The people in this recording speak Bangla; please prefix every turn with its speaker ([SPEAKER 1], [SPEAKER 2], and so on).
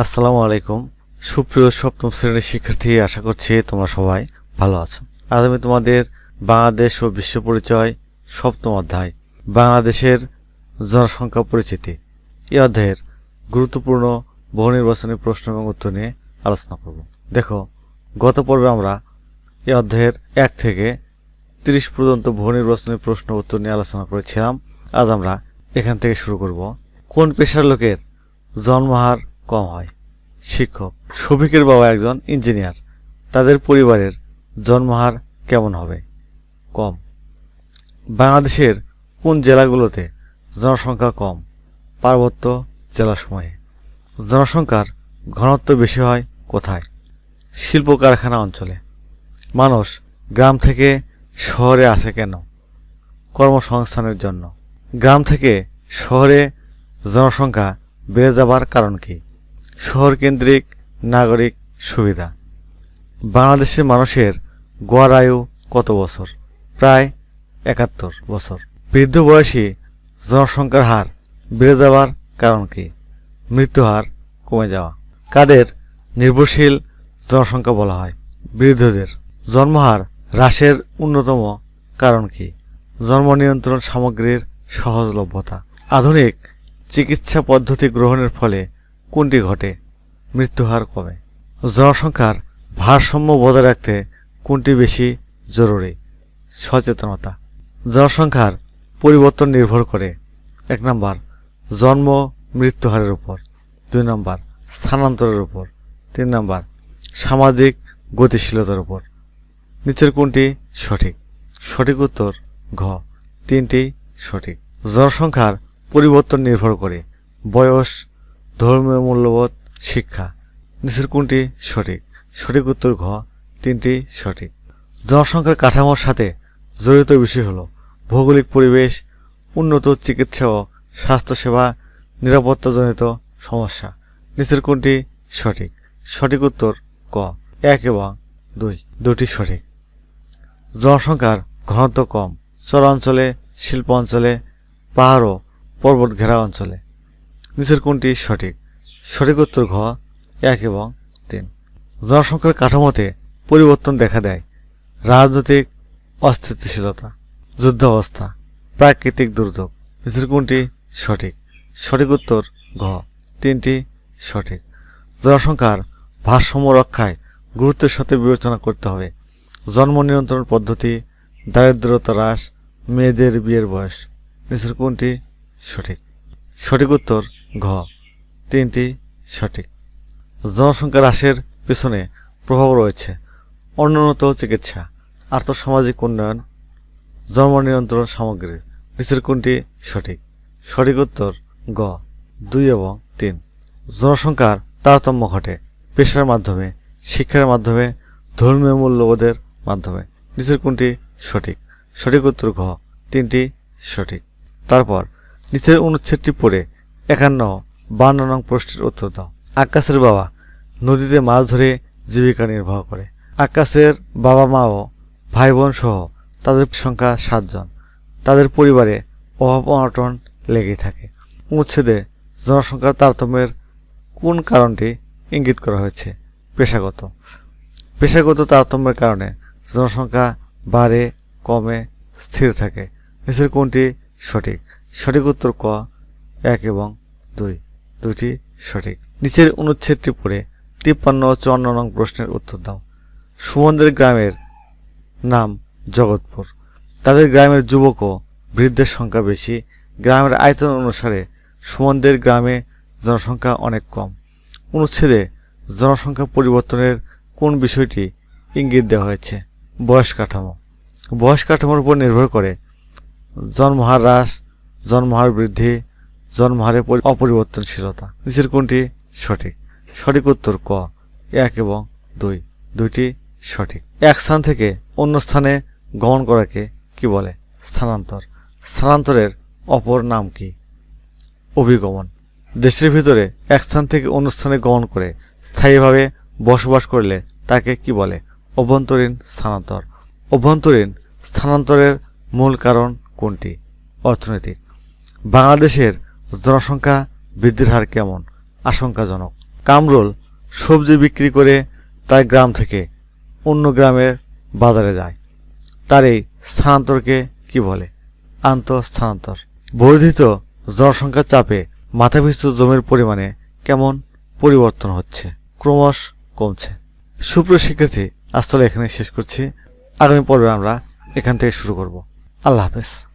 [SPEAKER 1] আসসালামু আলাইকুম। সুপ্রিয় সপ্তম শ্রেণির শিক্ষার্থী, আশা করছি তোমরা সবাই ভালো আছো। আজ আমি তোমাদের বাংলাদেশ ও বিশ্ব পরিচয় সপ্তম অধ্যায়, বাংলাদেশের জনসংখ্যা পরিচিতি এই অধ্যায়ের গুরুত্বপূর্ণ বহু নির্বাচনী প্রশ্ন এবং উত্তর নিয়ে আলোচনা করব। দেখো, গত পর্বে আমরা এই অধ্যায়ের এক থেকে তিরিশ পর্যন্ত বহু নির্বাচনী প্রশ্ন উত্তর নিয়ে আলোচনা করেছিলাম। আজ আমরা এখান থেকে শুরু করব। কোন পেশার লোকের জন্মহার কম হয়। শিক্ষক, শফিকের বাবা একজন ইঞ্জিনিয়ার। তাদের পরিবারের জন্মহার কেমন হবে? কম। বাংলাদেশের কোন জেলাগুলোতে জনসংখ্যা কম? পার্বত্য জেলাসমূহে জনসংখ্যার ঘনত্ব বেশি হয় কোথায়? শিল্প কারখানা অঞ্চলে। মানুষ গ্রাম থেকে শহরে আসে কেন? কর্মসংস্থানের জন্য। গ্রাম থেকে শহরে জনসংখ্যা বেড়ে যাবার কারণ কি? শহর কেন্দ্রিক নাগরিক সুবিধা। বাংলাদেশের মানুষের গড় আয়ু কত বছর? প্রায় একাত্তর বছর। বৃদ্ধ বয়সী জনসংখ্যার হার বেড়ে যাওয়ার কারণ কি? মৃত্যু হার কমে যাওয়া। কাদের নির্ভরশীল জনসংখ্যা বলা হয়? বৃদ্ধদের। জন্মহার হ্রাসের অন্যতম কারণ কি? জন্ম নিয়ন্ত্রণ সামগ্রীর সহজলভ্যতা। আধুনিক চিকিৎসা পদ্ধতি গ্রহণের ফলে কোনটি ঘটে? মৃত্যুহার কমে। জনসংখ্যার ভারসাম্য বজায় রাখতে কোনটি বেশি জরুরি? সচেতনতা। জনসংখ্যার পরিবর্তন নির্ভর করে, এক নম্বর, জন্ম, মৃত্যু হারের উপর। দুই নম্বর, স্থানান্তরের উপর। তিন নম্বর, সামাজিক গতিশীলতার উপর। নিচের কোনটি সঠিক? সঠিক উত্তর ঘ। তিনটি সঠিক। জনসংখ্যার পরিবর্তন নির্ভর করে, বয়স ধর্মীয় মূল্যবোধ, শিক্ষা। নিচের কোনটি? সঠিক। সঠিক উত্তর ঘ, তিনটি সঠিক। জনসংখ্যার কাঠামোর সাথে জড়িত বিষয় হল ভৌগোলিক পরিবেশ, উন্নত চিকিৎসা ও স্বাস্থ্যসেবা, নিরাপত্তাজনিত সমস্যা। নিচের কোনটি? সঠিক। সঠিক উত্তর ক, এক এবং দুই। দুটি সঠিক। জনসংখ্যার ঘনত্ব কম। চরাঞ্চলে শিল্প অঞ্চলে, পাহাড় ও পর্বত ঘেরা অঞ্চলে। নিচের কোনটি সঠিক? সঠিক উত্তর ঘ, এক এবং তিন। জনসংখ্যার কাঠামোতে পরিবর্তন দেখা দেয়। রাজনৈতিক অস্থিতিশীলতা, যুদ্ধাবস্থা, প্রাকৃতিক দুর্যোগ। নিচের কোনটি সঠিক? সঠিক উত্তর ঘ, তিনটি সঠিক। জনসংখ্যার ভারসাম্য রক্ষায় গুরুত্বের সাথে বিবেচনা করতে হবে। জন্ম নিয়ন্ত্রণ পদ্ধতি, দারিদ্রতা হ্রাস, মেয়েদের বিয়ের বয়স। নিচের কোনটি সঠিক? সঠিক উত্তর ঘ। তিনটি সঠিক। জনসংখ্যা হ্রাসের পেছনে প্রভাব রয়েছে। অনুন্নত চিকিৎসা, আর্থসামাজিক উন্নয়ন, জন্ম নিয়ন্ত্রণ সামগ্রী। নিচের কোনটি সঠিক? সঠিক উত্তর গ, দুই এবং তিন। জনসংখ্যার তারতম্য ঘটে পেশার মাধ্যমে, শিক্ষার মাধ্যমে, ধর্মীয় মূল্যবোধের মাধ্যমে। নিচের কোনটি সঠিক? সঠিক উত্তর ঘ, তিনটি সঠিক। তারপর নিচের অনুচ্ছেদটি পড়ে একান্ন, বান্ন নং প্রশ্নের উত্তর দাও। আকাশের বাবা নদীতে মাছ ধরে জীবিকা নির্বাহ করে। আকাশের বাবা মা ও ভাই বোন সহ তাদের সংখ্যা সাতজন তাদের পরিবারে অভাব অনটন লেগেই থাকে। অনুচ্ছেদে জনসংখ্যার তারতম্যের কোন কারণটি ইঙ্গিত করা হয়েছে? পেশাগত। পেশাগত তারতম্যের কারণে জনসংখ্যা বাড়ে, কমে, স্থির থাকে। নিচের কোনটি সঠিক? সঠিক উত্তর ক এক এবং দুই। দুইটি সঠিক। নিচের অনুচ্ছেদটি পড়ে তিপ্পান্ন চুয়ান্ন নং প্রশ্নের উত্তর দাও। সুমনদের গ্রামের নাম জগৎপুর। তাদের গ্রামের যুবক ও বৃদ্ধের সংখ্যা বেশি। গ্রামের আয়তন অনুসারে সুমনদের গ্রামে জনসংখ্যা অনেক কম। অনুচ্ছেদে জনসংখ্যা পরিবর্তনের কোন বিষয়টি ইঙ্গিত দেওয়া হয়েছে? বয়স কাঠামো। বয়স কাঠামোর উপর নির্ভর করে জন্মহার হ্রাস, জন্মহার বৃদ্ধি জন্মহারের পরি- অপরিবর্তনশীলতা। নিচের কোনটি সঠিক? সঠিক উত্তর ক। এক এবং দুই। দুইটি সঠিক। এক স্থান থেকে অন্য স্থানে গমন করাকে কি বলে? স্থানান্তর। স্থানান্তরের অপর নাম কি? অভিগমন। দেশের ভিতরে এক স্থান থেকে অন্য স্থানে গমন করে স্থায়ীভাবে বসবাস করলে তাকে কি বলে? অভ্যন্তরীণ স্থানান্তর। অভ্যন্তরীণ স্থানান্তরের মূল কারণ কোনটি? অর্থনৈতিক। বাংলাদেশের জনসংখ্যা বৃদ্ধির হার কেমন? আশঙ্কাজনক। কামরুল সবজি বিক্রি করে তার গ্রাম থেকে অন্য গ্রামের বাজারে যায়। তার এই স্থানান্তরকে কি বলে? আন্তঃস্থানান্তর। বর্ধিত জনসংখ্যার চাপে মাথাপিছু জমির পরিমাণে কেমন পরিবর্তন হচ্ছে? ক্রমশ কমছে। সুপ্রিয় শিক্ষার্থী, আজ এখানে শেষ করছি। আগামী পর্বে আমরা এখান থেকে শুরু করব। আল্লাহ হাফেজ।